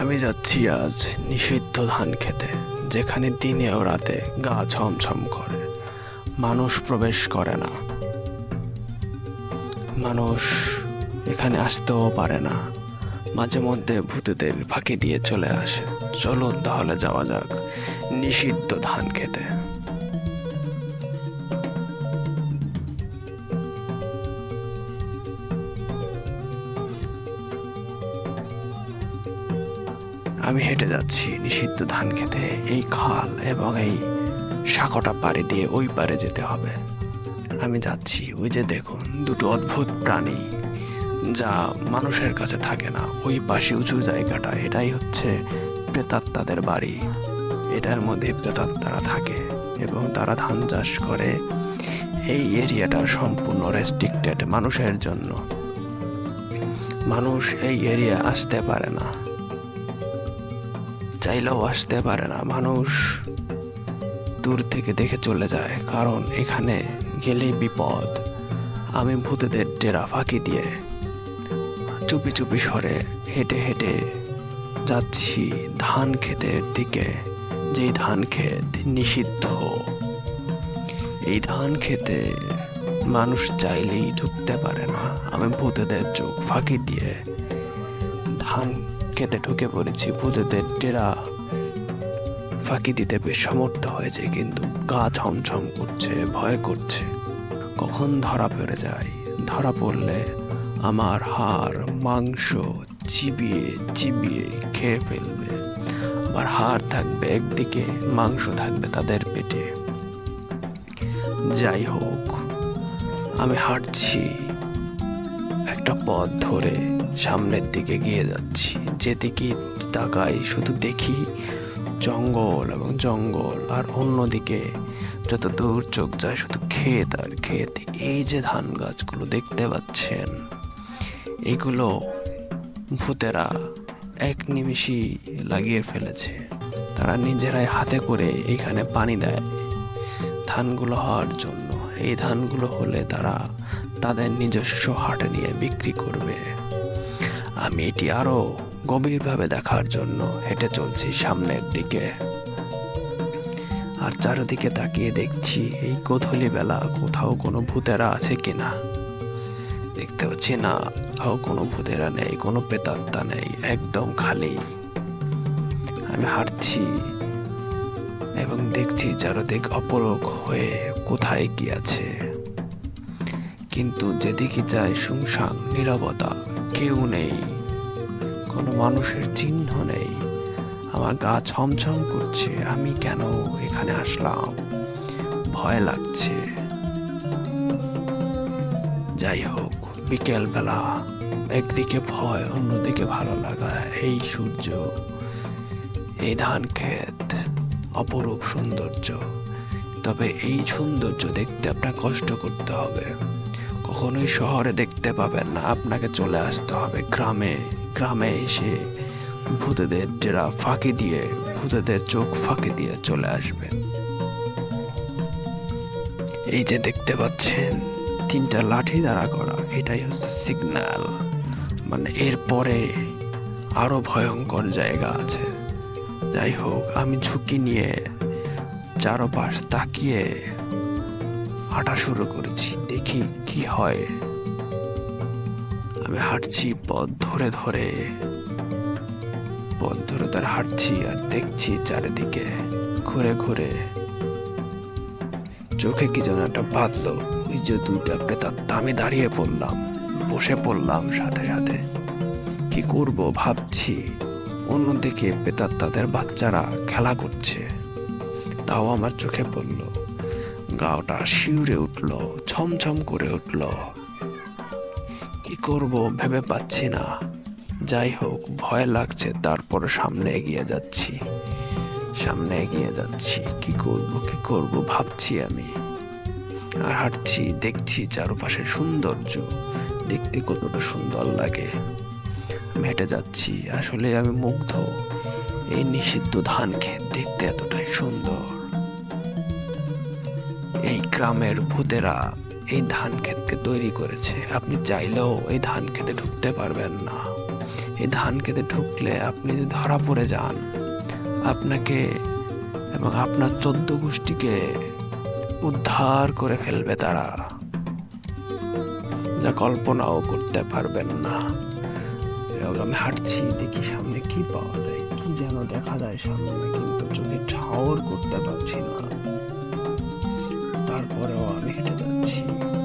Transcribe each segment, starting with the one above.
আমি যাচ্ছি আজ নিষিদ্ধ ধান খেতে, যেখানে দিনে ও রাতে গা ছমছম করে। মানুষ প্রবেশ করে না। মানুষ এখানে আসতেও পারে না। মাঝে মধ্যে ভূতেদের ফাঁকি দিয়ে চলে আসে। চলুন তাহলে যাওয়া যাক নিষিদ্ধ ধান খেতে। আমি হেঁটে যাচ্ছি নিষিদ্ধ ধান খেতে। এই খাল এবং এই সাঁকোটা পাড়ি দিয়ে ওই পারে যেতে হবে। আমি যাচ্ছি। ওই যে দেখুন, দুটো অদ্ভুত প্রাণী। যা মানুষের কাছে থাকে না। ওই পাশে উঁচু জায়গাটা। এটাই হচ্ছে প্রেতাত্মাদের বাড়ি। এটার মধ্যে প্রেতাত্মারা থাকে এবং তারা ধান চাষ করে। এই এরিয়াটা সম্পূর্ণ রেস্ট্রিক্টেড মানুষের জন্য। মানুষ এই এরিয়া আসতে পারে না। চাইলেও আসতে পারে না। মানুষ দূর থেকে দেখে চলে যায়, কারণ এখানে গেলে বিপদ। আমি ভূতেদের ডেরা ফাঁকি দিয়ে চুপি চুপি সরে হেঁটে হেঁটে যাচ্ছি ধান ক্ষেতের দিকে, যেই ধান ক্ষেত নিষিদ্ধ। এই ধান খেতে মানুষ চাইলেই ঢুকতে পারে না। আমি ভূতেদের চোখ ফাঁকি দিয়ে ধান খেতে ঢুকে পড়েছি। ভূতেদের ডেরা ফাঁকি দিতে বেশ সমর্থ হয়েছে, কিন্তু গা ছমছম করছে, ভয় করছে। কখন ধরা পড়ে যায়? ধরা পড়লে আমার হাড়, মাংস চিবিয়ে চিবিয়ে খেয়ে ফেলবে। আমার হাড় থাকবে একদিকে, মাংস থাকবে তাদের পেটে। যাই হোক, আমি হাঁটছি একটা পথ ধরে। সামনের দিকে গিয়ে যাচ্ছি। যেদিকে তাকাই, শুধু দেখি জঙ্গল এবং জঙ্গল, আর অন্যদিকে যত দূর চোখ যায়, শুধু ক্ষেত আর ক্ষেত। এই যে ধান গাছগুলো দেখতে পাচ্ছেন, এগুলো ভূতেরা এক নিমিষই লাগিয়ে ফেলেছে। তারা নিজেরাই হাতে করে এখানে পানি দেয় ধানগুলো হওয়ার জন্য। এই ধানগুলো হলে তারা তাদের নিজস্ব হাটে নিয়ে বিক্রি করবে। আমি এটি আরও গভীরভাবে দেখার জন্য হেঁটে চলছি সামনের দিকে। আর চারিদিকে তাকিয়ে দেখছি এই গোধূলি বেলা কোথাও কোনো ভূতেরা আছে কিনা। দেখতে পাচ্ছি না, কোথাও কোনো ভূতেরা নেই, কোনো প্রেতাত্মা নেই, একদম খালি। আমি হাঁটছি এবং দেখছি চারদিক অপলক হয়ে কোথায় কি আছে। কিন্তু যেদিকে যায় শুনশান, নীরবতা কেউ নেই। কোনো মানুষের চিহ্ন নেই। আমার গা ছমছম করছে। আমি কেন এখানে আসলাম? ভয় লাগছে। যাই হোক বিকেল বেলা একদিকে ভয়, অন্যদিকে ভালো লাগা। এই সূর্য, এই ধান ক্ষেত, অপরূপ সৌন্দর্য। তবে এই সৌন্দর্য দেখতে আপনার কষ্ট করতে হবে। কখনোই শহরে দেখতে পাবেন না। আপনাকে চলে আসতে হবে গ্রামে। গ্রামে এসে ভূতেদের ডেরা ফাঁকি দিয়ে, ভূতেদের চোখ ফাঁকি দিয়ে চলে আসবেন। এই যে দেখতে পাচ্ছেন, তিনটা লাঠি দ্বারা করা। এটাই হচ্ছে সিগন্যাল মানে এরপরে আরও ভয়ঙ্কর জায়গা আছে। যাই হোক, আমি ঝুঁকি নিয়ে চারপাশ তাকিয়ে হাঁটা শুরু করেছি। দেখি কি হয়। আমি হাঁটছি পথ ধরে ধরে। পথ ধরে ধরে হাঁটছি আর দেখছি চারিদিকে ঘুরে ঘুরে। চোখে কি যেন একটা বাঁধলো ওই যে দুইটা প্রেতাত্মা। আমি দাঁড়িয়ে পড়লাম, বসে পড়লাম সাথে সাথে। কি করব ভাবছি। অন্যদিকে প্রেতাত্মাদের বাচ্চারা খেলা করছে। তাও আমার চোখে পড়ল। গাওটা শিউরে উঠল, ছমছম করে উঠল। কি করব ভেবে পাচ্ছি না। যাই হোক, ভয় লাগছে, তারপর সামনে এগিয়ে যাচ্ছি। সামনে এগিয়ে যাচ্ছি। কি করব কি করব ভাবছি আমি। আর হাঁটছি, দেখছি চারপাশে সৌন্দর্য। দেখতে কতটা সুন্দর লাগে। আমি হেঁটে যাচ্ছি, আসলে আমি মুগ্ধ। এই নিষিদ্ধ ধান ক্ষেত দেখতে এতটাই সুন্দর। এই গ্রামের ভূতেরা এই ধান ক্ষেতকে তৈরি করেছে। আপনি চাইলেও এই ধান খেতে ঢুকতে পারবেন না। এই ধান খেতে ঢুকলে আপনি যদি ধরা পড়ে যান, আপনাকে এবং আপনার চোদ্দ গোষ্ঠীকে উদ্ধার করে ফেলবে তারা। যা কল্পনাও করতে পারবেন না। এবং আমি হাঁটছি, দেখি সামনে কি পাওয়া যায়, কি যেন দেখা যায় সামনে, কিন্তু চোখে ঠাওর করতে পারছি না। তারপরেও আমি হেঁটে যাচ্ছি।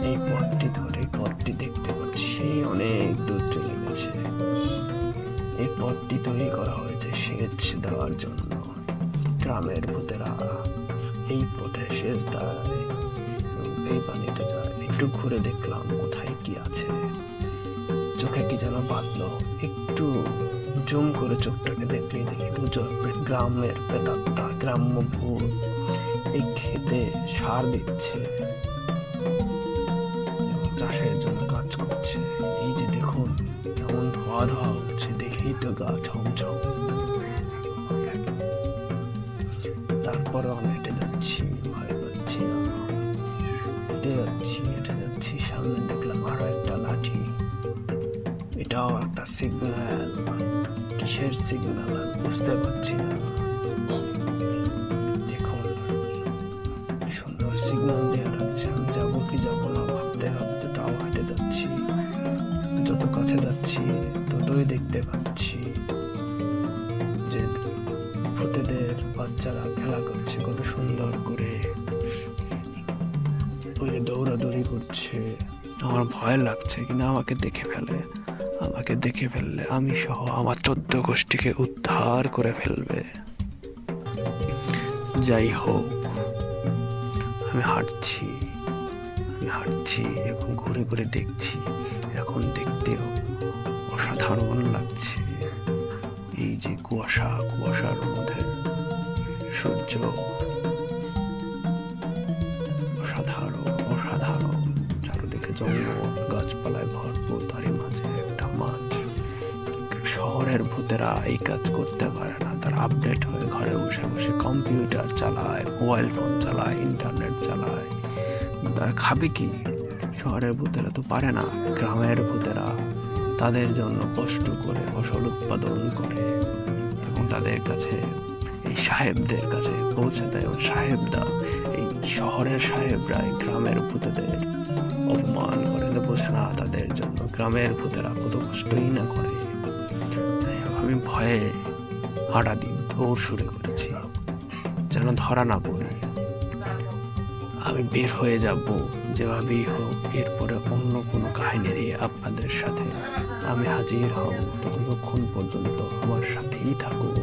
এই পথটি ধরে পথটি দেখতে পাচ্ছি। সেই অনেক দূর চলে গেছে। এই পথটি তৈরি করা হয়েছে সেচ দেওয়ার জন্য। গ্রামের ভূতেরা এই পথে সেচ দেয়। এই পানিতে যায়। একটু ঘুরে দেখলাম কোথায় কি আছে। চোখে কি যেন বাঁধলো। একটু জুম করে চোখটাকে দেখলেই দেখি গ্রামের প্রেতাত্মা গ্রাম্য ভূত। এই খেতে সার দিচ্ছে চাষের জন্য কাজ করছে। এই যে দেখুন, কেমন ধোয়া ধোয়া হচ্ছে, দেখেই তো গা ছমছম। তারপরে আমি হেঁটে যাচ্ছি, ভয় পাচ্ছি হেঁটে যাচ্ছি হেঁটে যাচ্ছি, সামনে দেখলাম আরও একটা লাঠি। এটাও একটা সিগন্যাল কিসের সিগন্যাল বুঝতে পারছি না। দেখতে পাচ্ছি যে ভূতেদের বাচ্চারা খেলা করছে, কত সুন্দর করে। ওই দৌড়াদৌড়ি করছে। আমার ভয় লাগছে কিনা আমাকে দেখে ফেলে। আমাকে দেখে ফেললে আমি সহ আমার চোদ্দ গোষ্ঠীকে উদ্ধার করে ফেলবে। যাই হোক, আমি হাঁটছি। আমি হাঁটছি এবং ঘুরে ঘুরে দেখছি। এখন দেখতেও অসাধারণ লাগছে। এই যে কুয়াশা, কুয়াশার মধ্যে সূর্য। অসাধারণ অসাধারণ। চারদিকে জঙ্গল, গাছপালায় ভরপুর, তারই মাঝে একটা মাঠ। শহরের ভূতেরা এই কাজ করতে পারে না। তারা আপডেট হয়ে ঘরে বসে বসে কম্পিউটার চালায়, মোবাইল ফোন চালায়, ইন্টারনেট চালায়। তারা খাবে কি? শহরের ভূতেরা তো পারে না, গ্রামের ভূতেরা। তাদের জন্য কষ্ট করে, ফসল উৎপাদন করে এবং তাদের কাছে, এই সাহেবদের কাছে পৌঁছে দেয়। এবং সাহেবরা, এই শহরের সাহেবরা, এই গ্রামের ভূতেদের অপমান করে। তো বোঝে না তাদের জন্য গ্রামের ভূতেরা কত কষ্টই না করে। হোক আমি ভয়ে হাঁটা দিন দৌড় শুরু করেছি। যেন ধরা না পড়ে। আমি বের হয়ে যাব যেভাবেই হোক, এরপরে অন্য কোনো কাহিনী নিয়ে আপনাদের সাথে। আমি হাজির হব ততক্ষণ পর্যন্ত আমার সাথেই থাকুক